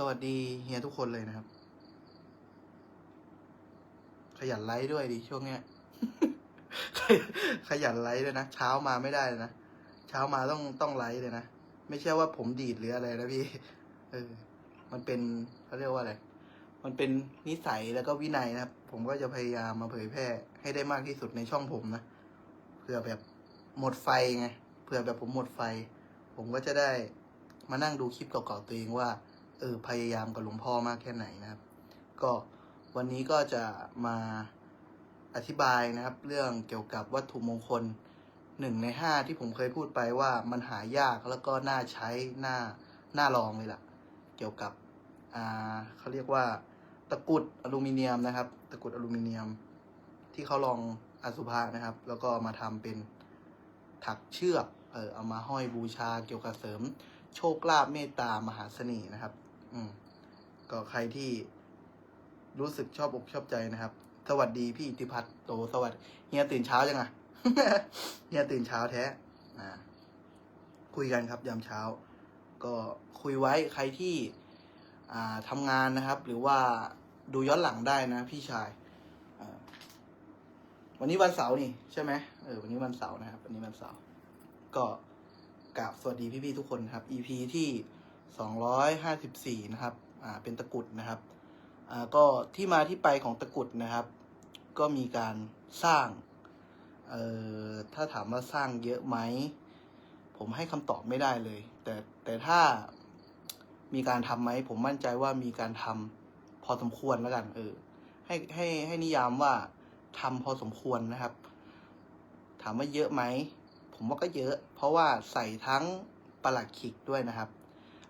สวัสดีเฮียทุกคนเลยนะครับ ขยันไลฟ์ด้วยดิช่วงเนี้ย ขยันไลฟ์ด้วยนะเช้ามาไม่ได้เลยนะเช้ามาต้องต้องไลฟ์เลยนะไม่ใช่ว่าผมดีดหรืออะไรนะพี่เออ มันเป็นเขาเรียกว่าอะไรมันเป็นนิสัยแล้วก็วินัยนะครับ ผมก็จะพยายามมาเผยแพร่ ให้ได้มากที่สุดในช่องผมนะเผื่อแบบหมดไฟไงเผื่อแบบผมหมดไฟ ผมก็จะได้มานั่งดูคลิปเก่าๆตัวเองว่า เออพยายามกับหลวงพ่อมากแค่ไหนนะครับ ก็วันนี้ก็จะมาอธิบายนะครับ เรื่องเกี่ยวกับวัตถุมงคลหนึ่งในห้าที่ผมเคยพูดไปว่ามันหายากแล้วก็น่าใช้น่าน่าลองเลยล่ะ เกี่ยวกับอ่าเขาเรียกว่า ตะกรุดอลูมิเนียมนะครับ ตะกรุดอลูมิเนียม ที่เขาลองอสุภะนะครับ แล้วก็มาทำเป็นถักเชือกเออเอามาห้อยบูชาเกี่ยวกับเสริมโชคลาภเมตตามหาเสน่ห์นะครับ อืมก็ใครที่รู้สึกชอบอกชอบใจนะครับ สวัสดีพี่อิทธิพัฒน์โตสวัสดีเฮียตื่นเช้ายังไงเฮียตื่นเช้าแท้อ่าคุยกันครับยามเช้า ก็คุยไว้ใครที่อ่าทำงานนะครับ หรือว่าดูย้อนหลังได้นะ พี่ชายวันนี้วันเสาร์นี่ใช่ไหมเออวันนี้วันเสาร์นะครับ วันนี้วันเสาร์ก็กราบสวัสดีพี่ๆทุกคนครับ EP ที่ สองร้อยห้าสิบสี่นะครับ อ่า เป็นตะกุดนะครับ อ่า ก็ที่มาที่ไปของตะกุดนะครับ ก็มีการสร้าง เอ่อ ถ้าถามว่าสร้างเยอะไหม ผมให้คำตอบไม่ได้เลย แต่ แต่ถ้ามีการทำไหม ผมมั่นใจว่ามีการทำพอสมควรแล้วกัน เออ ให้ ให้ ให้นิยามว่าทำพอสมควรนะครับ ถามว่าเยอะไหม ผมว่าก็เยอะ เพราะว่าใส่ทั้งประหลัดขิกด้วยนะครับ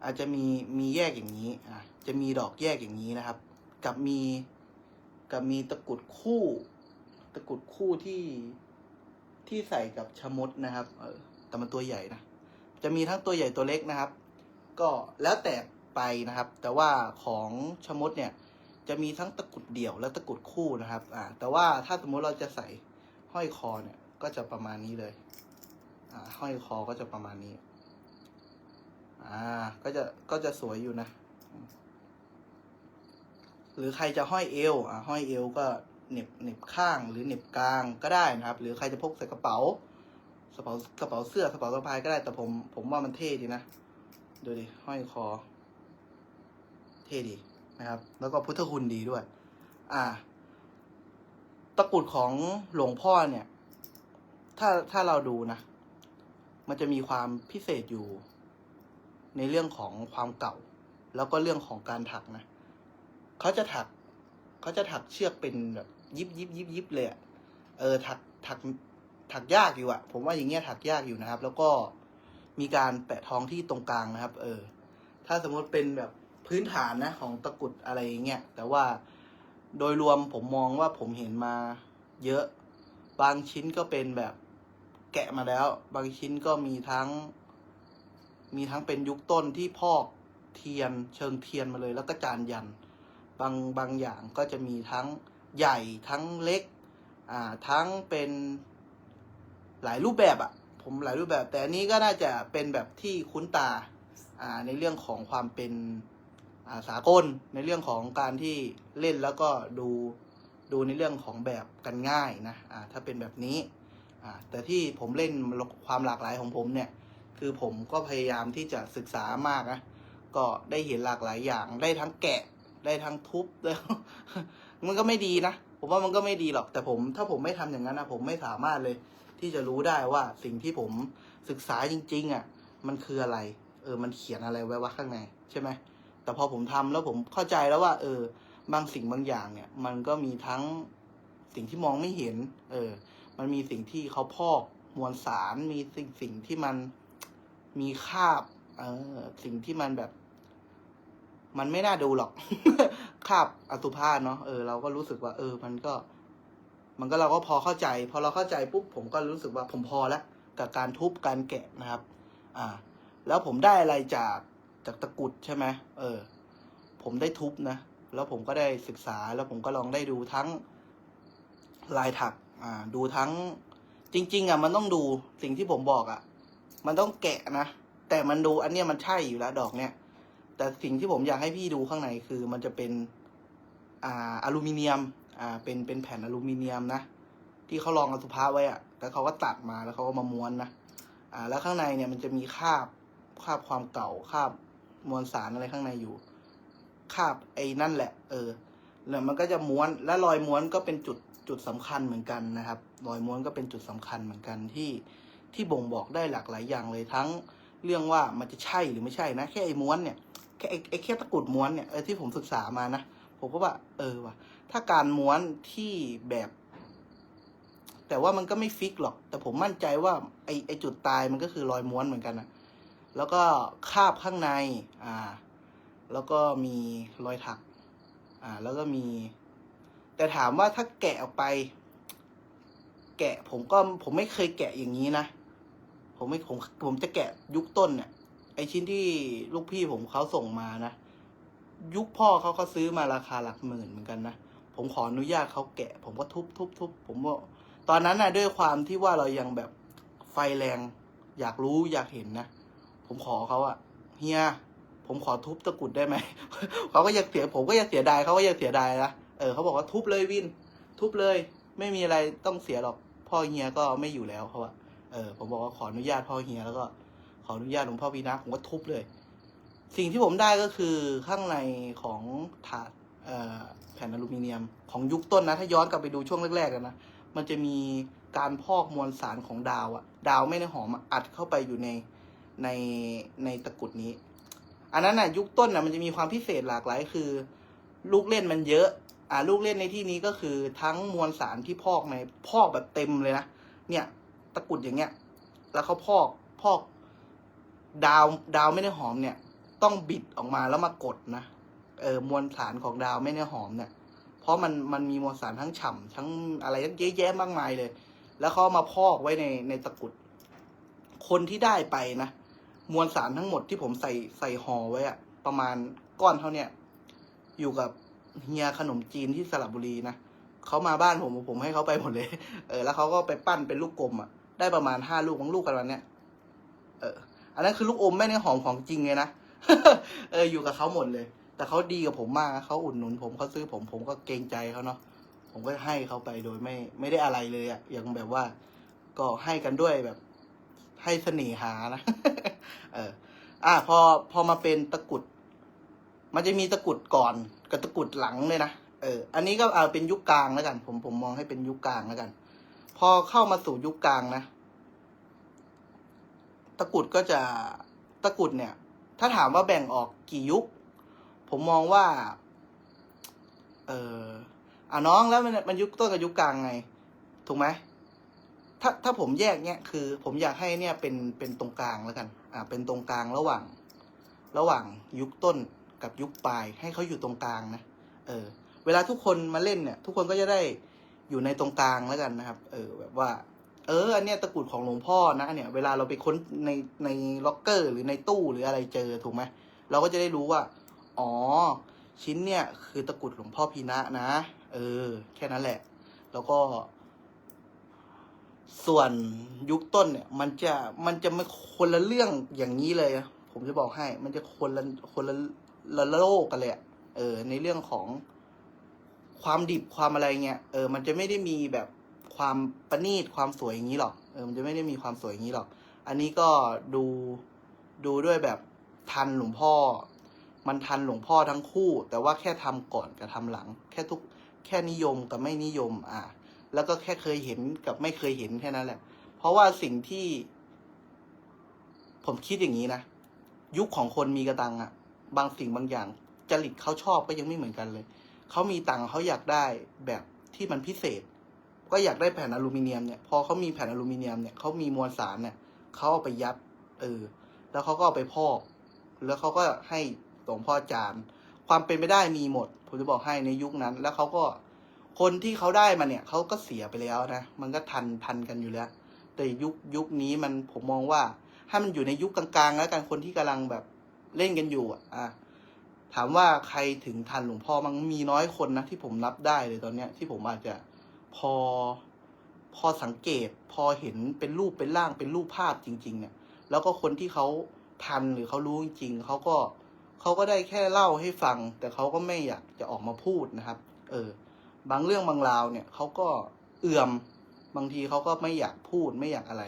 อาจจะมีมีแยกอย่างนี้อะจะมีดอกแยกอย่างนี้นะครับ กับมีกับมีตะกุดคู่ ตะกุดคู่ที่ที่ใส่กับชะมดนะครับ เออแต่มันตัวใหญ่นะ จะมีทั้งตัวใหญ่ตัวเล็กนะครับ ก็แล้วแต่ไปนะครับ แต่ว่าของชะมดเนี่ย จะมีทั้งตะกุดเดี่ยวและตะกุดคู่นะครับ อ่า แต่ว่าถ้าสมมติเราจะใส่ห้อยคอเนี่ย ก็จะประมาณนี้เลย อ่า ห้อยคอก็จะประมาณนี้ อ่า ก็จะก็จะสวยอยู่นะ หรือใครจะห้อยเอว อ่าห้อยเอวก็เหน็บเหน็บข้างหรือเหน็บกลางก็ได้นะครับ หรือใครจะพกใส่กระเป๋ากระเป๋ากระเป๋าเสื้อกระเป๋าสะพายก็ได้แต่ผมผมว่ามันเท่ดีนะ ดูดิ ห้อยคอ เท่ดีนะครับ แล้วก็พุทธคุณดีด้วย อ่า ตะกรุดของหลวงพ่อเนี่ย ถ้าถ้าเราดูนะ มันจะมีความพิเศษอยู่ ในเรื่องของความเก่า แล้วก็เรื่องของการถักนะเขาจะถักเขาจะถักเชือกเป็นแบบยิบยิบยิบยิบเลยอะเออถักถักถักยากอยู่อะผมว่าอย่างเงี้ยถักยากอยู่นะครับ แล้วก็มีการแปะท้องที่ตรงกลางนะครับ เออ ถ้าสมมติเป็นแบบพื้นฐานนะของตะกุดอะไรอย่างเงี้ยแต่ว่าโดยรวมผมมองว่าผมเห็นมาเยอะ บางชิ้นก็เป็นแบบแกะมาแล้ว บางชิ้นก็มีทั้ง มีทั้งเป็นยุคต้นที่พอกเทียนเชิงเทียนมาเลย แล้วก็จานยันบางบางอย่างก็จะมีทั้งใหญ่ทั้งเล็กอ่าทั้งเป็นหลายรูปแบบอะผมหลายรูปแบบ แต่อันนี้ก็น่าจะเป็นแบบที่คุ้นตาอ่าในเรื่องของความเป็นอ่าสากลในเรื่องของการที่เล่นแล้วก็ดูดูในเรื่องของแบบกันง่ายนะอ่าถ้าเป็นแบบนี้อ่าแต่ที่ผมเล่นความหลากหลายของผมเนี่ย คือผมก็พยายามที่จะศึกษามากนะก็ได้เห็นหลากหลายอย่าง ได้ทั้งแกะ ได้ทั้งทุบได้วมันก็ไม่ดีนะ ผมว่ามันก็ไม่ดีหรอก แต่ผมถ้าผมไม่ทำอย่างนั้นนะผมไม่สามารถเลย ที่จะรู้ได้ว่าสิ่งที่ผมศึกษาจริง ๆอะ มันคืออะไร เออ มันเขียนอะไรไว้ว่าข้างในใช่ไหม แต่พอผมทำแล้วผมเข้าใจแล้วว่า เออ บางสิ่งบางอย่างเนี่ย มันก็มีทั้งสิ่งที่มองไม่เห็น เออ มันมีสิ่งที่เขาพอกมวลสาร มีสิ่งสิ่งที่มัน มีคาบ เออ สิ่งที่มันแบบ มันไม่น่าดูหรอก คาบอสุภาเนาะเออเราก็รู้สึกว่า เออ มันก็ มันก็เราก็พอเข้าใจ พอเราเข้าใจปุ๊บผมก็รู้สึกว่าผมพอแล้วกับการทุบการแกะนะครับ อ่า แล้วผมได้อะไรจากจากตะกุดใช่ไหมเออ ผมได้ทุบนะแล้วผมก็ได้ศึกษาแล้วผมก็ลองได้ดูทั้งลายถัก อ่า ดูทั้ง จริง ๆ อะ มันต้องดูสิ่งที่ผมบอกอะ มันต้องแกะนะ แต่มันดูอันเนี้ยมันใช่อยู่แล้วดอกเนี้ย แต่สิ่งที่ผมอยากให้พี่ดูข้างในคือมันจะเป็นอ่าอลูมิเนียม อ่า เป็น เป็นแผ่นอลูมิเนียมนะ ที่เขาลองอสุภะไว้อะแล้วเขาก็ตัดมาแล้วเขาก็มาม้วนนะ อ่า แล้วข้างในเนี่ยมันจะมีคราบ คราบความเก่า คราบมวลสารอะไรข้างในอยู่ คราบไอ้นั่นแหละ เออ แล้วมันก็จะม้วน และรอยม้วนก็เป็นจุด จุดสำคัญเหมือนกันนะครับ รอยม้วนก็เป็นจุดสำคัญเหมือนกันที่ ที่บ่งบอกได้หลากหลายอย่างเลยทั้งเรื่องว่ามันจะใช่หรือไม่ใช่นะ แค่ไอ้ม้วนเนี่ยแค่ไอ้ไอ้แค่ตะกรุดม้วนเนี่ยเออที่ผมศึกษามานะผมก็ว่า เออว่ะถ้าการม้วนที่แบบ แต่ว่ามันก็ไม่ฟิกหรอก แต่ผมมั่นใจว่าไอ้ไอ้จุดตายมันก็คือรอยม้วนเหมือนกันนะแล้วก็คาบข้างใน อ่า แล้วก็มีรอยถัก อ่า แล้วก็มี แต่ถามว่าถ้าแกะออกไป แกะผมก็ผมไม่เคยแกะอย่างนี้นะ ผมไม่ผมผมจะแกะยุคต้นเนี่ยไอชิ้นที่ลูกพี่ผมเขาส่งมานะ ยุคพ่อเขาก็ซื้อมาราคาหลักหมื่นเหมือนกันนะ ผมขออนุญาตเขาแกะ ผมก็ทุบทุบทุบผมว่าตอนนั้นนะด้วยความที่ว่าเรายังแบบไฟแรง อยากรู้อยากเห็นนะ ผมขอเขาอะเฮียผมขอทุบตะกุดได้ไหมเขาก็ยังเสียผมก็ยังเสียดายเขาก็ยังเสียดายนะเออเขาบอกว่าทุบเลยวิน ทุบเลย ไม่มีอะไรต้องเสียหรอกพ่อเฮียก็ไม่อยู่แล้วเขาว่า เออผมบอกว่าขออนุญาตพ่อเฮียแล้วก็ขออนุญาตหลวงพ่อพีนะผมก็ทุบเลย สิ่งที่ผมได้ก็คือข้างในของถาดแผ่นอลูมิเนียมของยุคต้นนะ ถ้าย้อนกลับไปดูช่วงแรกๆกันนะมันจะมีการพอกมวลสารของดาวอะดาวไม่ได้หอมอัดเข้าไปอยู่ในในในตะกรุดนี้ อันนั้นน่ะยุคต้นนะมันจะมีความพิเศษหลากหลายคือ ลูกเล่นมันเยอะอ่าลูกเล่นในที่นี้ก็คือทั้งมวลสารที่พอกในพอกแบบเต็มเลยนะเนี่ยะกุดอย่างเงี้ย แล้วเขาพอกพอกดาวดาวไม่ได้หอมเนี่ย ต้องบิดออกมาแล้วมากดนะเออมวลสารของดาวไม่ได้หอมเนี่ยเพราะมันมันมีมวลสารทั้งฉ่ำทั้งอะไรทั้งเยอะแยะมากมายเลย แล้วเขามาพอกไว้ในในตะกุด คนที่ได้ไปนะมวลสารทั้งหมดที่ผมใส่ใส่ห่อไว้อะประมาณก้อนเท่าเนี้ยอยู่กับเฮียขนมจีนที่สระบุรีนะเขามาบ้านผมผมให้เขาไปหมดเลย เออ แล้วเขาก็ไปปั้นเป็นลูกกลมอะ ได้ประมาณห้าลูกของลูกกันวันเนี้ยเออ อันนั้นคือลูกอมแม่ในหอมของจริงเลยนะเอออยู่กับเขาหมดเลย แต่เขาดีกับผมมากเขาอุดหนุนผมเขาซื้อผมผมก็เกรงใจเขาเนาะผมก็ให้เขาไปโดยไม่ไม่ได้อะไรเลยอะ่ะอย่างแบบว่า ก็ให้กันด้วยแบบ ให้เสน่หานะเออ อะพอพอมาเป็นตะกรุด มันจะมีตะกรุดก่อนกับตะกรุดหลังเลยนะเออ อันนี้ก็เอาเป็นยุคกลางแล้วกัน ผมผมมองให้เป็นยุคกลางแล้วกัน พอเข้ามาสู่ยุคกลางนะ ตะกุดก็จะตะกุดเนี่ย ถ้าถามว่าแบ่งออกกี่ยุค ผมมองว่า เอออะน้องแล้วมันมันยุคต้นกับยุคกลางไง ถูกไหมถ้าถ้าผมแยกเนี่ยคือ ผมอยากให้เนี่ยเป็นเป็นตรงกลางแล้วกัน อ่า เป็นตรงกลางระหว่าง ระหว่างยุคต้นกับยุคปลาย ให้เขาอยู่ตรงกลางนะ เออ เวลาทุกคนมาเล่นเนี่ย ทุกคนก็จะได้ อยู่ในตรงกลางแล้วกันนะครับ เออแบบว่า เอออันเนี้ยตะกรุดของหลวงพ่อนะเนี่ยเวลาเราไปค้นในในล็อกเกอร์ หรือในตู้หรืออะไรเจอถูกไหมเราก็จะได้รู้ว่า อ๋อ ชิ้นเนี่ยคือตะกรุดหลวงพ่อพีนะนะ เออ แค่นั้นแหละ แล้วก็ ส่วนยุคต้นเนี่ย มันจะมันจะไม่คนละเรื่องอย่างนี้เลยนะผมจะบอกให้ มันจะคนละคนละละโลกกันเลยอะเออ ในเรื่องของ ความดิบความอะไรเงี้ยเออมันจะไม่ได้มีแบบความประณีตความสวยอย่างนี้หรอกเออมันจะไม่ได้มีความสวยอย่างนี้หรอก อันนี้ก็ดูดูด้วยแบบทันหลวงพ่อ มันทันหลวงพ่อทั้งคู่ แต่ว่าแค่ทำก่อนกับทำหลัง แค่ทุกแค่นิยมกับไม่นิยม อะแล้วก็แค่เคยเห็นกับไม่เคยเห็นแค่นั้นแหละ เพราะว่าสิ่งที่ ผมคิดอย่างนี้นะยุคของคนมีกระตังอะบางสิ่งบางอย่างจริตเขาชอบก็ยังไม่เหมือนกันเลย เขามีตังค์เขาอยากได้แบบที่มันพิเศษ ก็อยากได้แผ่นอลูมิเนียมเนี่ยพอเขามีแผ่นอลูมิเนียมเนี่ยเขามีมวลสารเนี่ยเขาเอาไปยัดเออแล้วเขาก็เอาไปพอก แล้วเขาก็ให้หลวงพ่อจานความเป็นไปได้มีหมดผมจะบอกให้ในยุคนั้น แล้วเขาก็คนที่เขาได้มาเนี่ยเขาก็เสียไปแล้วนะมันก็ทันทันกันอยู่แล้ว แต่ยุคยุคนี้มันผมมองว่าให้มันอยู่ในยุคกลางๆ แล้วกันคนที่กำลังแบบเล่นกันอยู่อะ ถามว่าใครถึงทันหลวงพ่อมันมีน้อยคนนะที่ผมนับได้เลยตอนเนี้ยที่ผมอาจจะพอพอสังเกตพอเห็นเป็นรูปเป็นร่างเป็นรูปภาพจริง ๆ เนี่ย แล้วก็คนที่เขาทันหรือเขารู้จริงๆเขาก็เขาก็ได้แค่เล่าให้ฟัง แต่เขาก็ไม่อยากจะออกมาพูดนะครับ เออ บางเรื่องบางราวเนี่ยเขาก็เอื่อมบางทีเขาก็ไม่อยากพูดไม่อยากอะไร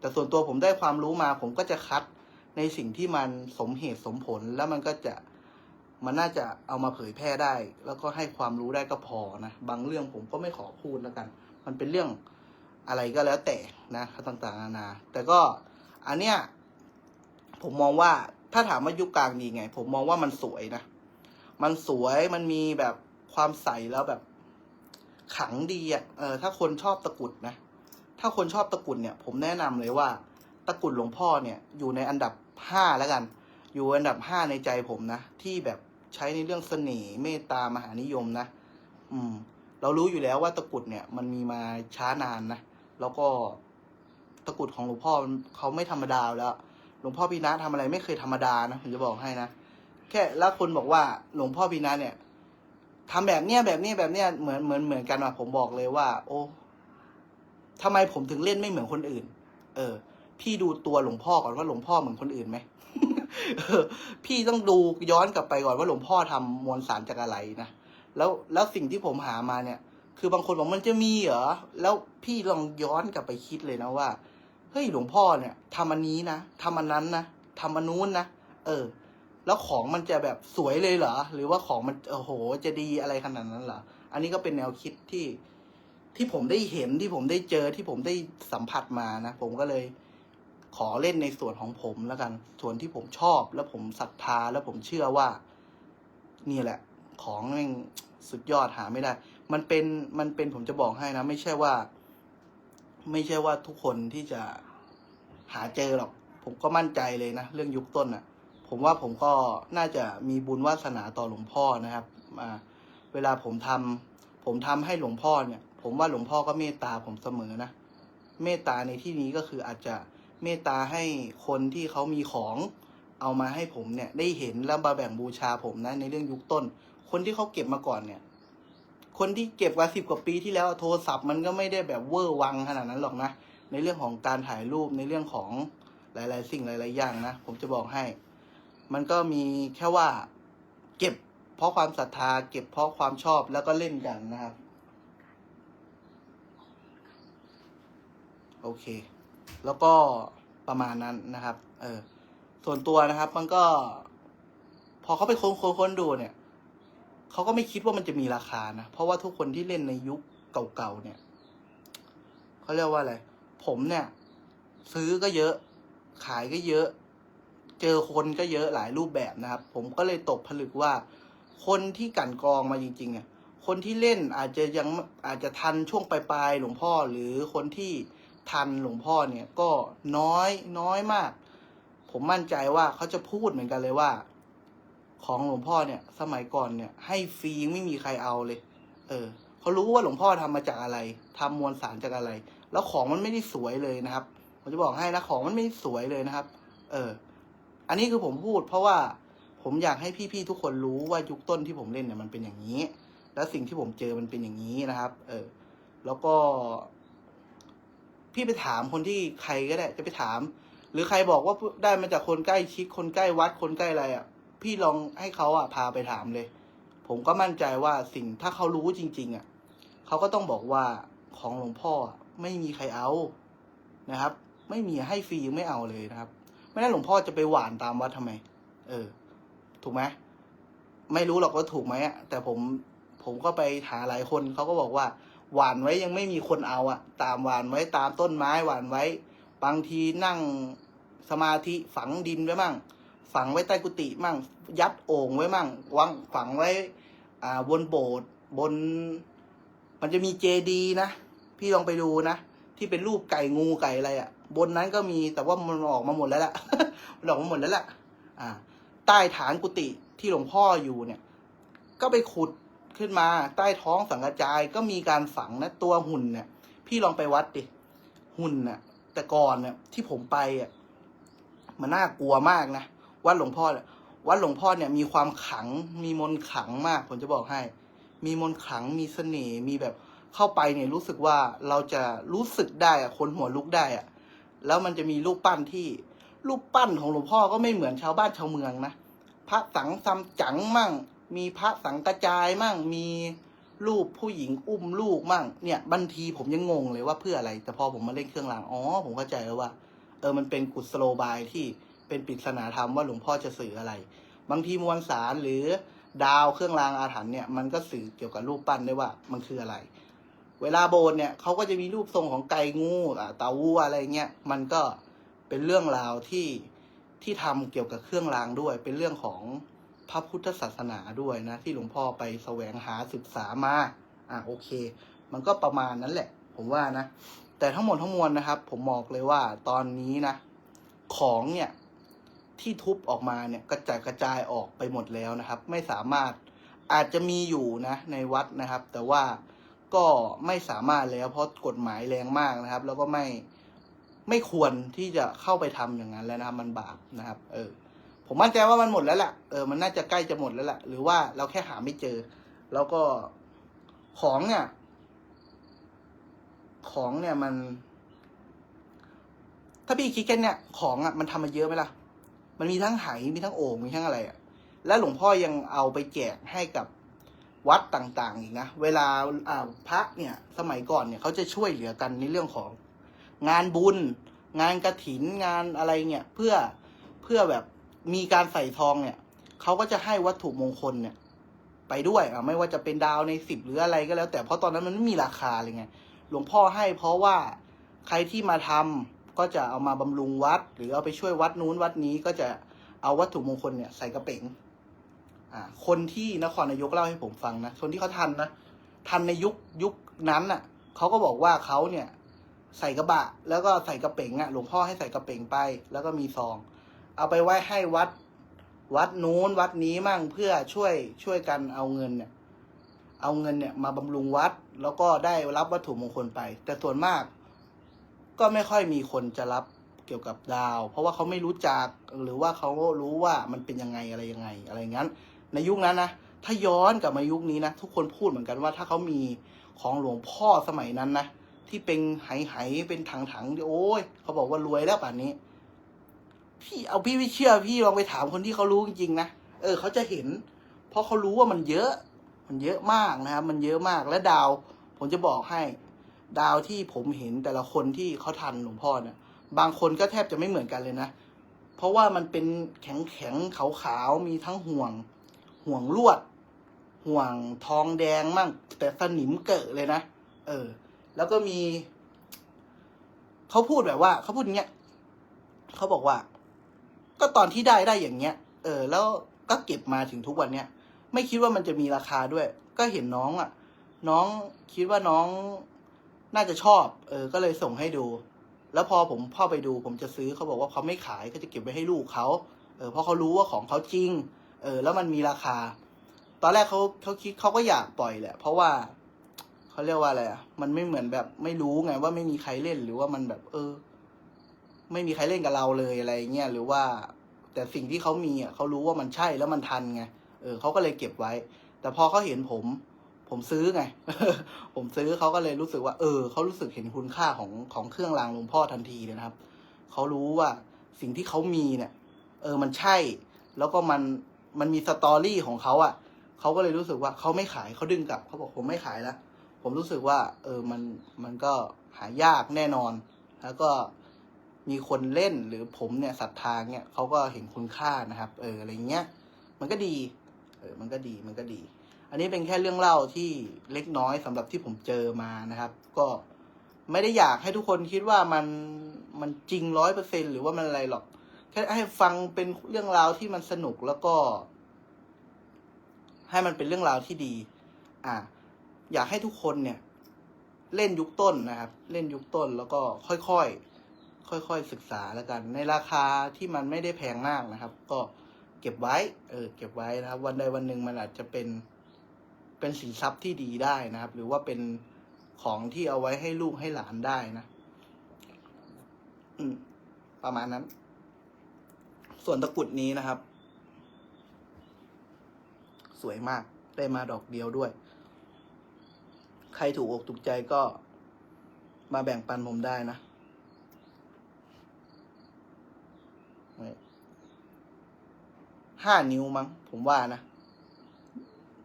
แต่ส่วนตัวผมได้ความรู้มา ผมก็จะคัดในสิ่งที่มันสมเหตุสมผลแล้วมันก็จะ มันน่าจะเอามาเผยแพร่ได้ แล้วก็ให้ความรู้ได้ก็พอนะ บางเรื่องผมก็ไม่ขอพูดแล้วกัน มันเป็นเรื่องอะไรก็แล้วแต่นะต่างๆนานา แต่ก็อันเนี้ยผมมองว่าถ้าถามว่ายุคกลางดีไง ผมมองว่ามันสวยนะ มันสวยมันมีแบบความใสแล้วแบบขังดีอะเออถ้าคนชอบตะกุดนะ ถ้าคนชอบตะกุดเนี่ย ผมแนะนำเลยว่า ตะกุดหลวงพ่อเนี่ย อยู่ในอันดับห้าแล้วกัน อยู่อันดับห้าในใจผมนะ ที่แบบ ใช้ในเรื่องเสน่ห์เมตตามหานิยมนะ อืม เรารู้อยู่แล้วว่าตะกรุดเนี่ย มันมีมาช้านานนะ แล้วก็ตะกรุดของหลวงพ่อเขาไม่ธรรมดาแล้วหลวงพ่อพีนะทำอะไรไม่เคยธรรมดานะผมจะบอกให้นะแค่แล้วคนบอกว่าหลวงพ่อพีนะเนี่ยทำแบบเนี้ยแบบเนี้ยแบบเนี้ยเหมือนเหมือนเหมือนกันว่ะผมบอกเลยว่า โอ้ทำไมผมถึงเล่นไม่เหมือนคนอื่น เออ พี่ดูตัวหลวงพ่อก่อนว่าหลวงพ่อเหมือนคนอื่นไหม พี่ต้องดูย้อนกลับไปก่อนว่าหลวงพ่อทำมวลสารจากอะไรนะแล้วแล้วสิ่งที่ผมหามาเนี่ย คือบางคนบอกมันจะมีเหรอแล้วพี่ลองย้อนกลับไปคิดเลยนะว่าเฮ้ยหลวงพ่อเนี่ยทำอันนี้นะทำอันนั้นนะทำอันนู้นนะเออ แล้วของมันจะแบบสวยเลยเหรอ หรือว่าของมันโอ้โห จะดีอะไรขนาดนั้นเหรออันนี้ก็เป็นแนวคิดที่ที่ผมได้เห็นที่ผมได้เจอที่ผมได้สัมผัสมานะ ผมก็เลย ขอเล่นในส่วนของผมแล้วกัน ส่วนที่ผมชอบ แล้วผมศรัทธาแล้วผมเชื่อว่า นี่แหละ ของแม่งสุดยอดหาไม่ได้ มันเป็นมันเป็นผมจะบอกให้นะ ไม่ใช่ว่า ไม่ใช่ว่าทุกคนที่จะหาเจอหรอก ผมก็มั่นใจเลยนะ เรื่องยุคต้นอะ ผมว่าผมก็น่าจะมีบุญวาสนาต่อหลวงพ่อนะครับอ่าเวลาผมทำผมทำให้หลวงพ่อเนี่ย ผมว่าหลวงพ่อก็เมตตาผมเสมอนะเมตตาในที่นี้ก็คืออาจจะ เมตตาให้คนที่เขามีของเอามาให้ผมเนี่ย ได้เห็นแล้วมาแบ่งบูชาผมนะ ในเรื่องยุคต้น คนที่เขาเก็บมาก่อนเนี่ย คนที่เก็บกว่าสิบกว่าปีที่แล้วโทรศัพท์มันก็ไม่ได้แบบเวอร์วังขนาดนั้นหรอกนะ ในเรื่องของการถ่ายรูปในเรื่องของหลาย ๆ สิ่งหลาย ๆ อย่างนะ ผมจะบอกให้ มันก็มีแค่ว่าเก็บเพราะความศรัทธา เก็บเพราะความชอบแล้วก็เล่นกันนะครับ โอเค แล้วก็ประมาณนั้นนะครับ เออ ส่วนตัวนะครับ มันก็ พอเขาไปค้นค้นคนดูเนี่ยเขาก็ไม่คิดว่ามันจะมีราคานะ เพราะว่าทุกคนที่เล่นในยุคเก่าๆเนี่ยเขาเรียกว่าอะไร ผมเนี่ย ซื้อก็เยอะ ขายก็เยอะ เจอคนก็เยอะหลายรูปแบบนะครับ ผมก็เลยตกผลึกว่า คนที่กลันกองมาจริงๆอะคนที่เล่นอาจจะยังอาจจะทันช่วงปลายๆหลวงพ่อหรือคนที่ ทันหลวงพ่อเนี่ยก็น้อยน้อยมาก ผมมั่นใจว่าเขาจะพูดเหมือนกันเลยว่า ของหลวงพ่อเนี่ย สมัยก่อนเนี่ย ให้ฟรีไม่มีใครเอาเลย เออเขารู้ว่าหลวงพ่อทำมาจากอะไรทำมวลสารจากอะไร แล้วของมันไม่ได้สวยเลยนะครับผมจะบอกให้นะของมันไม่ได้สวยเลยนะครับ เออ อันนี้คือผมพูด เพราะว่าผมอยากให้พี่ๆทุกคนรู้ว่ายุคต้นที่ผมเล่นเนี่ยมันเป็นอย่างนี้ และสิ่งที่ผมเจอมันเป็นอย่างนี้นะครับ เออ แล้วก็ พี่ไปถามคนที่ใครก็ได้ จะไปถาม หรือใครบอกว่าได้มาจากคนใกล้ชิดคนใกล้วัดคนใกล้อะไรอะ พี่ลองให้เขาอะพาไปถามเลย ผมก็มั่นใจว่าสิ่งถ้าเขารู้จริง ๆ อะเขาก็ต้องบอกว่าของหลวงพ่อไม่มีใครเอานะครับ ไม่มีให้ฟรียังไม่เอาเลยนะครับไม่นั้นหลวงพ่อจะไปหวานตามวัดทำไม เออ ถูกไหมไม่รู้หรอกว่าถูกไหมอะแต่ผมผมก็ไปหาหลายคนเขาก็บอกว่า หวานไว้ยังไม่มีคนเอาอะตามหวานไว้ตามต้นไม้หวานไว้ บางทีนั่งสมาธิฝังดินไว้มั่ง ฝังไว้ใต้กุฏิมั่ง ยัดโอ่งไว้มั่งวางฝังไว้อ่าบนโบสถ์บน มันจะมีเจดีนะ พี่ลองไปดูนะ ที่เป็นรูปไก่งูไก่อะไรอะ่ะบนนั้นก็มีแต่ว่ามันออกมาหมดแล้วล่ะมันออกมาหมดแล้วล่ะอ่า ใต้ฐานกุฏิที่หลวงพ่ออยู่เนี่ย ก็ไปขุด ขึ้นมาใต้ท้องสังกจายก็มีการฝังนะตัวหุ่นเนี่ย พี่ลองไปวัดดิหุ่นน่ะ แต่ก่อนเนี่ยที่ผมไปอะมันน่ากลัวมากนะวัดหลวงพ่อเนี่ยวัดหลวงพ่อเนี่ยมีความขังมีมนขังมากผมจะบอกให้ มีมนขังมีเสน่ห์มีแบบเข้าไปเนี่ยรู้สึกว่าเราจะรู้สึกได้อะคนหัวลุกได้อะแล้วมันจะมีรูปปั้นที่รูปปั้นของหลวงพ่อก็ไม่เหมือนชาวบ้านชาวเมืองนะพระสังซัมจั๋งมั่ง มีพระสังกระจายมั่งมีรูปผู้หญิงอุ้มลูกมั่งเนี่ยบางทีผมยังงงเลยว่าเพื่ออะไร แต่พอผมมาเล่นเครื่องรางอ๋อผมเข้าใจแล้วว่า เออมันเป็นกุศโลบายที่เป็นปริศนาธรรมว่าหลวงพ่อจะสื่ออะไร บางทีมวลสารหรือดาวเครื่องรางอาถรรพ์เนี่ยมันก็สื่อเกี่ยวกับรูปปั้นได้ว่ามันคืออะไร เวลาโบสถ์เนี่ยเขาก็จะมีรูปทรงของไก่งูอ่าเต่าวัวอะไรเงี้ยมันก็เป็นเรื่องราวที่ที่ทำเกี่ยวกับเครื่องรางด้วย เป็นเรื่องของ พระพุทธศาสนาด้วยนะ ที่หลวงพ่อไปแสวงหาศึกษามา อะโอเค มันก็ประมาณนั้นแหละ ผมว่านะ แต่ทั้งหมดทั้งมวลนะครับ ผมบอกเลยว่าตอนนี้นะ ของเนี่ยที่ทุบออกมาเนี่ยกระจายกระจายออกไปหมดแล้วนะครับ ไม่สามารถอาจจะมีอยู่นะในวัดนะครับ แต่ว่าก็ไม่สามารถแล้วเพราะกฎหมายแรงมากนะครับ แล้วก็ไม่ไม่ควรที่จะเข้าไปทำอย่างนั้นแล้วนะครับมันบาปนะครับ เออ ผมมั่นใจว่ามันหมดแล้วแหละเออมันน่าจะใกล้จะหมดแล้วแหละหรือว่าเราแค่หาไม่เจอ แล้วก็ของเนี่ย ของเนี่ยมัน ถ้าพี่คิดแค่เนี่ย ของอะมันทำมาเยอะไหมล่ะ มันมีทั้งไหมีทั้งโอ่งมีทั้งอะไรอะ และหลวงพ่อยังเอาไปแจกให้กับวัดต่างๆอีกนะ เวลาอ่าพระเนี่ย สมัยก่อนเนี่ยเขาจะช่วยเหลือกันในเรื่องของ งานบุญ งานกระถินงานอะไรเนี่ย เพื่อเพื่อแบบ มีการใส่ทองเนี่ยเขาก็จะให้วัตถุมงคลเนี่ย ไปด้วยอะไม่ว่าจะเป็นดาวในสิบหรืออะไรก็แล้ว แต่เพราะตอนนั้นมันไม่มีราคาเลยไงหลวงพ่อให้เพราะว่าใครที่มาทำก็จะเอามาบำรุงวัด หรือเอาไปช่วยวัดนู้นวัดนี้ก็จะเอาวัตถุมงคลเนี่ย ใส่กระเป๋งอ่าคนที่นครนายกเล่าให้ผมฟังนะคนที่เขาทันนะทันในยุคยุคนั้นน่ะเขาก็บอกว่าเขาเนี่ย ใส่กระบะ แล้วก็ใส่กระเป๋งอะหลวงพ่อให้ใส่กระเป๋งไป แล้วก็มีซอง เอาไปไว้ให้วัด วัดนู้นวัดนี้มั่งเพื่อช่วยช่วยกันเอาเงินเนี่ย เอาเงินเนี่ย มาบำรุงวัดแล้วก็ได้รับวัตถุมงคลไป แต่ส่วนมาก ก็ไม่ค่อยมีคนจะรับเกี่ยวกับดาว เพราะว่าเขาไม่รู้จักหรือว่าเขารู้ว่ามันเป็นยังไงอะไรยังไง อะไรอย่างนั้น ในยุคนั้นนะถ้าย้อนกลับมายุคนี้นะทุกคนพูดเหมือนกันว่า ถ้าเขามีของหลวงพ่อสมัยนั้นนะที่เป็นไหไหเป็นถังถังโอ้ยเขาบอกว่ารวยแล้วป่านนี้ พี่เอาพี่ไม่เชื่อพี่ลองไปถามคนที่เขารู้จริงๆนะเออเขาจะเห็น เพราะเขารู้ว่ามันเยอะ มันเยอะมากนะครับมันเยอะมากและดาว ผมจะบอกให้ ดาวที่ผมเห็นแต่ละคนที่เขาทันหลวงพ่อเนี่ยบางคนก็แทบจะไม่เหมือนกันเลยนะเพราะว่ามันเป็นแข็งแข็งๆขาวขาวๆมีทั้งห่วง ห่วงลวด ห่วงทองแดงมั่งแต่สนิมเกอะเลยนะเออ แล้วก็มีเขาพูดแบบว่าเขาพูดอย่างเงี้ยเขาบอกว่า ก็ตอนที่ได้ได้อย่างเงี้ย เออ แล้วก็เก็บมาถึงทุกวันเนี้ยไม่คิดว่ามันจะมีราคาด้วย ก็เห็นน้องอะ น้องคิดว่าน้องน่าจะชอบ เออ ก็เลยส่งให้ดู แล้วพอผมพ่อไปดู ผมจะซื้อเขาบอกว่าเขาไม่ขายก็จะเก็บไว้ให้ลูกเขา เออเพราะเขารู้ว่าของเขาจริง เออ แล้วมันมีราคา ตอนแรกเขาเขาคิดเขาก็อยากปล่อยแหละ เพราะว่าเขาเรียกว่าอะไรอะ มันไม่เหมือนแบบไม่รู้ไงว่าไม่มีใครเล่นหรือว่ามันแบบ เออ ไม่มีใครเล่นกับเราเลยอะไรเงี้ยหรือว่าแต่สิ่งที่เขามีอะเขารู้ว่ามันใช่แล้วมันทันไงเออเขาก็เลยเก็บไว้ แต่พอเขาเห็นผม ผมซื้อไง ผมซื้อเขาก็เลยรู้สึกว่า เออเขารู้สึกเห็นคุณค่าของของเครื่องรางหลวงพ่อทันทีเลยนะครับเขารู้ว่าสิ่งที่เขามีเนี่ย เออมันใช่ แล้วก็มันมันมีสตอรี่ของเขาอะเขาก็เลยรู้สึกว่าเขาไม่ขายเขาดึงกลับเขาบอกผมไม่ขายแล้วผมรู้สึกว่า เออมันมันก็หายากแน่นอน แล้วก็ มีคนเล่นหรือผมเนี่ยศรัทธาเนี่ยเขาก็เห็นคุณค่านะครับ เอออะไรเงี้ย มันก็ดี เออ มันก็ดีมันก็ดี อันนี้เป็นแค่เรื่องเล่าที่เล็กน้อยสำหรับที่ผมเจอมานะครับ ก็ไม่ได้อยากให้ทุกคนคิดว่ามันมันจริงร้อยเปอร์เซ็นหรือว่ามันอะไรหรอกแค่ให้ฟังเป็นเรื่องราวที่มันสนุกแล้วก็ ให้มันเป็นเรื่องราวที่ดี อะอยากให้ทุกคนเนี่ย เล่นยุคต้นนะครับ เล่นยุคต้นแล้วก็ค่อยๆ ค่อยๆศึกษาแล้วกัน ในราคาที่มันไม่ได้แพงมากนะครับ ก็เก็บไว้เออเก็บไว้นะครับ วันใดวันหนึ่งมันอาจจะเป็นเป็นสินทรัพย์ที่ดีได้นะครับ หรือว่าเป็นของที่เอาไว้ให้ลูกให้หลานได้นะอืมประมาณนั้น ส่วนตะกรุดนี้นะครับ สวยมากได้มาดอกเดียวด้วย ใครถูกอกถูกใจก็มาแบ่งปันผมได้นะ ห้านิ้วมั้ง ผมว่านะ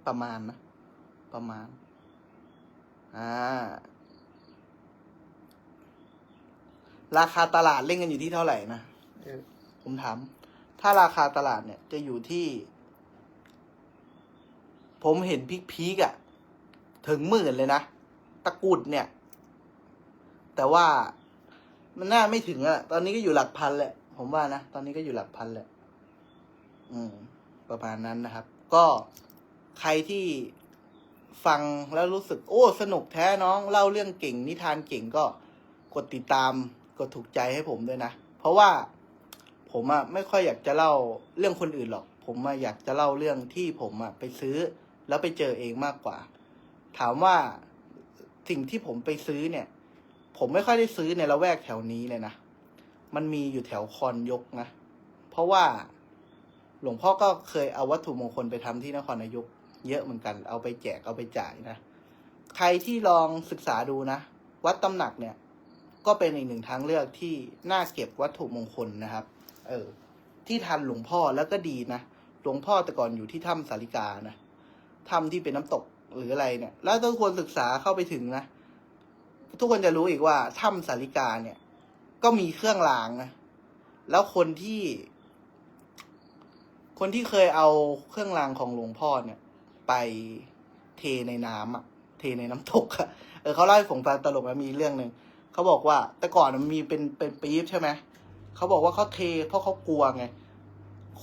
ประมาณนะ ประมาณ อ่า ราคาตลาดเล่นกันอยู่ที่เท่าไหร่นะออผมถาม ถ้าราคาตลาดเนี่ย จะอยู่ที่ ผมเห็นพีคพีกๆอะถึงหมื่นเลยนะ ตะกุดเนี่ย แต่ว่ามันน่าไม่ถึงอะตอนนี้ก็อยู่หลักพันแหละ ผมว่านะ ตอนนี้ก็อยู่หลักพันแหละ อืม ประมาณนั้นนะครับ ก็ใครที่ฟังแล้วรู้สึก โอ้ สนุกแท้น้องเล่าเรื่องเก่ง นิทานเก่งก็กดติดตามกดถูกใจให้ผมด้วยนะ เพราะว่าผมอะไม่ค่อยอยากจะเล่าเรื่องคนอื่นหรอก ผมอะอยากจะเล่าเรื่องที่ผมอะไปซื้อ แล้วไปเจอเองมากกว่า ถามว่าสิ่งที่ผมไปซื้อเนี่ย ผมไม่ค่อยได้ซื้อในละแวกแถวนี้เลยนะ มันมีอยู่แถวคอนยกนะ เพราะว่า หลวงพ่อก็เคยเอาวัตถุมงคลไปทำที่นครนายก เยอะเหมือนกัน เอาไปแจกเอาไปจ่ายนะ ใครที่ลองศึกษาดูนะ วัดตำหนักเนี่ย ก็เป็นอีกหนึ่งทางเลือกที่น่าเก็บวัตถุมงคลนะครับ เออ ที่ทันหลวงพ่อแล้วก็ดีนะ หลวงพ่อแต่ก่อนอยู่ที่ถ้ำสาริกานะถ้ำที่เป็นน้ำตกหรืออะไรเนี่ย แล้วทุกคนศึกษาเข้าไปถึงนะ ทุกคนจะรู้อีกว่าถ้ำสาริกาเนี่ย ก็มีเครื่องรางนะ แล้วคนที่ คนที่เคยเอาเครื่องรางของหลวงพ่อเนี่ย ไปเทในน้ำอะเทในน้ำตกอะเออเขาเล่าให้ผมฟังตลกนะมีเรื่องหนึ่งเขาบอกว่า แต่ก่อนมันมีเป็นเป็นปี๊บใช่ไหมเขาบอกว่าเขาเทเพราะเขากลัวไง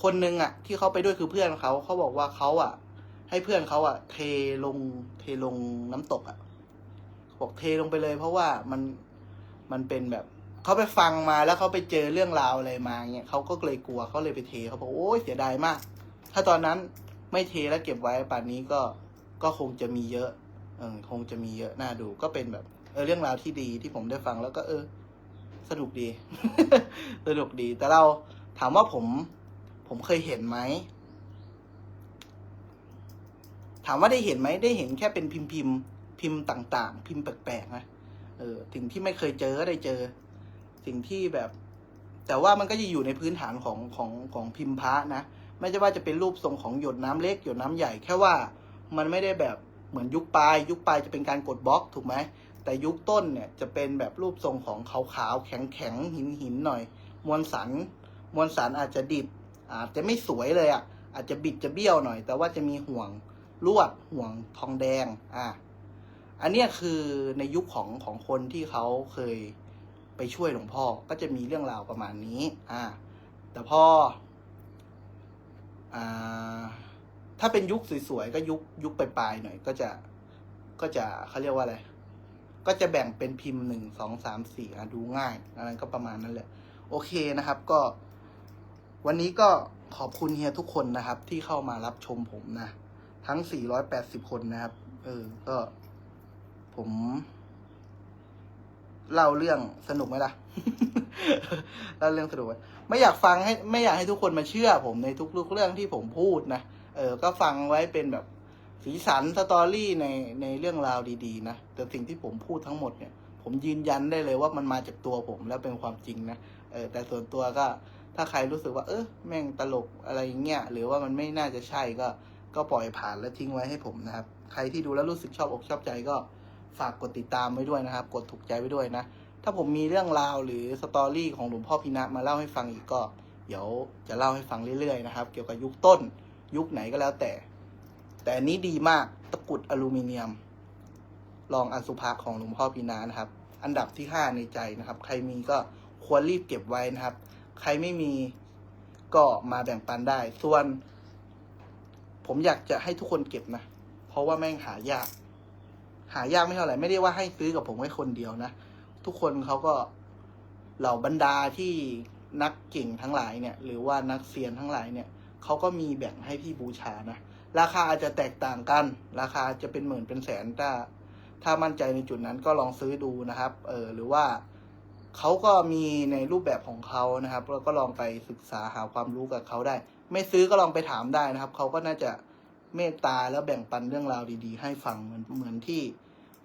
คนหนึ่งอะที่เขาไปด้วยคือเพื่อนเขาเขาบอกว่าเขาอะให้เพื่อนเขาอะเทลงเทลงน้ำตกอะบอกเทลงไปเลย เพราะว่ามันมันเป็นแบบ เขาไปฟังมาแล้วเขาไปเจอเรื่องราวอะไรมาเงี้ยเขาก็เลยกลัวเขาเลยไปเทเขาบอกโอ้ยเสียดายมาก ถ้าตอนนั้นไม่เทแล้วเก็บไว้ป่านนี้ก็ก็คงจะมีเยอะเออคงจะมีเยอะน่าดูก็เป็นแบบเออเรื่องราวที่ดีที่ผมได้ฟังแล้วก็เออ สนุกดี สนุกดี แต่เราถามว่าผม ผมเคยเห็นไหมถามว่าได้เห็นไหมได้เห็นแค่เป็นพิมพ์พิมพ์พิมพ์ต่าง ๆ พิมพ์แปลกๆนะเออสิ่งที่ไม่เคยเจอก็ได้เจอ สิ่งที่แบบ แต่ว่ามันก็จะอยู่ในพื้นฐานของของของพิมพ์พระนะ ไม่ใช่ว่าจะเป็นรูปทรงของหยดน้ำเล็กหยดน้ำใหญ่แค่ว่ามันไม่ได้แบบเหมือนยุคปลาย ยุคปลายจะเป็นการกดบล็อกถูกไหมแต่ยุคต้นเนี่ยจะเป็นแบบรูปทรงของขาวๆแข็งๆหินหินๆหน่อย มวลสารมวลสารอาจจะดิบ อาจจะไม่สวยเลยอะอาจจะบิดจะเบี้ยวหน่อย แต่ว่าจะมีห่วงลวดห่วงทองแดงอะอันนี้คือในยุคของของคนที่เขาเคย ไปช่วยหลวงพ่อก็จะมีเรื่องราวประมาณนี้ อ่า แต่พออ่าถ้าเป็นยุคสวยๆก็ยุคยุคปลายๆหน่อย ก็จะก็จะเขาเรียกว่าอะไรก็จะแบ่งเป็นพิมพ์หนึ่งสองสามสี่อะดูง่ายอันนั้นก็ประมาณนั้นแหละ โอเคนะครับ ก็ วันนี้ก็ขอบคุณเฮียทุกคนนะครับ ที่เข้ามารับชมผมนะ ทั้ง 480 คนนะครับ เออ ก็ผม เล่าเรื่องสนุกไหมล่ะ เล่าเรื่องสนุกไหมไม่อยากฟังให้ไม่อยากให้ทุกคนมาเชื่อผมในทุกๆเรื่องที่ผมพูดนะ เออ ก็ฟังไว้เป็นแบบสีสันสตอรี่ในในเรื่องราวดีๆนะ แต่สิ่งที่ผมพูดทั้งหมดเนี่ย ผมยืนยันได้เลยว่ามันมาจากตัวผมแล้วเป็นความจริงนะ เออ แต่ส่วนตัวก็ถ้าใครรู้สึกว่า เออแม่งตลกอะไรเงี้ย หรือว่ามันไม่น่าจะใช่ก็ ก็ปล่อยผ่านแล้วทิ้งไว้ให้ผมนะครับ ใครที่ดูแล้วรู้สึกชอบอกชอบใจก็ ฝากกดติดตามไว้ด้วยนะครับ กดถูกใจไว้ด้วยนะ ถ้าผมมีเรื่องราวหรือสตอรี่ของหลวงพ่อพินะมาเล่าให้ฟังอีกก็ เดี๋ยวจะเล่าให้ฟังเรื่อยๆนะครับ เกี่ยวกับยุคต้น ยุคไหนก็แล้วแต่ แต่อันนี้ดีมากตะกุดอลูมิเนียมลองอสุภะของหลวงพ่อพินานะครับ อันดับที่ห้าในใจนะครับ ใครมีก็ควรรีบเก็บไว้นะครับ ใครไม่มีก็มาแบ่งปันได้ ส่วน ผมอยากจะให้ทุกคนเก็บนะ เพราะว่าแม่งหายาก หายากไม่เท่าไหร่ไม่ได้ว่าให้ซื้อกับผมแค่คนเดียวนะ ทุกคนเขาก็เหล่าบรรดาที่นักเก่งทั้งหลายเนี่ย หรือว่านักเซียนทั้งหลายเนี่ยเขาก็มีแบ่งให้พี่บูชานะราคาอาจจะแตกต่างกัน ราคาจะเป็นหมื่นเป็นแสนถ้าถ้ามั่นใจในจุดนั้นก็ลองซื้อดูนะครับ เออหรือว่าเขาก็มีในรูปแบบของเขานะครับแล้วก็ลองไปศึกษาหาความรู้กับเขาได้ ไม่ซื้อก็ลองไปถามได้นะครับ เขาก็น่าจะเมตตาแล้วแบ่งปันเรื่องราวดี ๆ ให้ฟังเหมือนเหมือนที่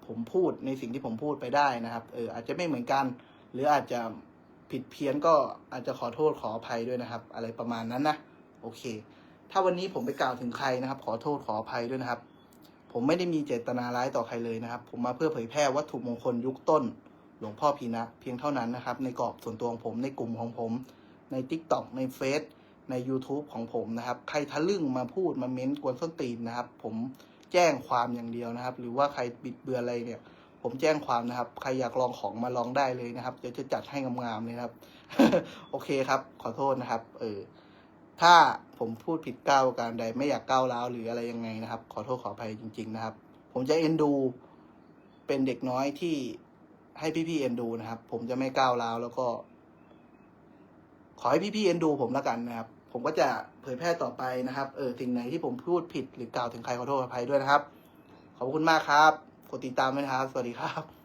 ผมพูดในสิ่งที่ผมพูดไปได้นะครับ เอออาจจะไม่เหมือนกัน หรืออาจจะผิดเพี้ยนก็อาจจะขอโทษขออภัยด้วยนะครับ อะไรประมาณนั้นนะโอเค ถ้าวันนี้ผมไปกล่าวถึงใครนะครับ ขอโทษขออภัยด้วยนะครับ ผมไม่ได้มีเจตนาร้ายต่อใครเลยนะครับ ผมมาเพื่อเผยแพร่วัตถุมงคลยุคต้น หลวงพ่อพีนะ เพียงเท่านั้นนะครับ ในกรอบส่วนตัวของผมในกลุ่มของผม ใน t ิ k t o k ในเฟซใน YouTube ของผมนะครับ ใครทะลึ่งมาพูดมาเม้นกวนส้นตีนนะครับ ผม แจ้งความอย่างเดียวนะครับ หรือว่าใครบิดเบือนอะไรเนี่ย ผมแจ้งความนะครับ ใครอยากลองของมาลองได้เลยนะครับเดี๋ยวจะจัดให้งามๆเลยครับ โอเคครับ ขอโทษนะครับ เออถ้าผมพูดผิดก้าวการใดไม่อยากก้าวร้าวหรืออะไรยังไงนะครับ ขอโทษขออภัยจริง ๆ นะครับ ผมจะเอ็นดูเป็นเด็กน้อยที่ให้พี่ๆเอ็นดูนะครับ ผมจะไม่ก้าวร้าวแล้วก็ ขอให้พี่ๆเอ็นดูผมแล้วกันนะครับ ผมก็จะ ผยแพร่ต่อไปนะครับ เออสิ่งไหนที่ผมพูดผิดหรือกล่าวถึงใครขอโทษอภัยด้วยนะครับ ขอบคุณมากครับ กดติดตามด้วยนะครับ สวัสดีครับ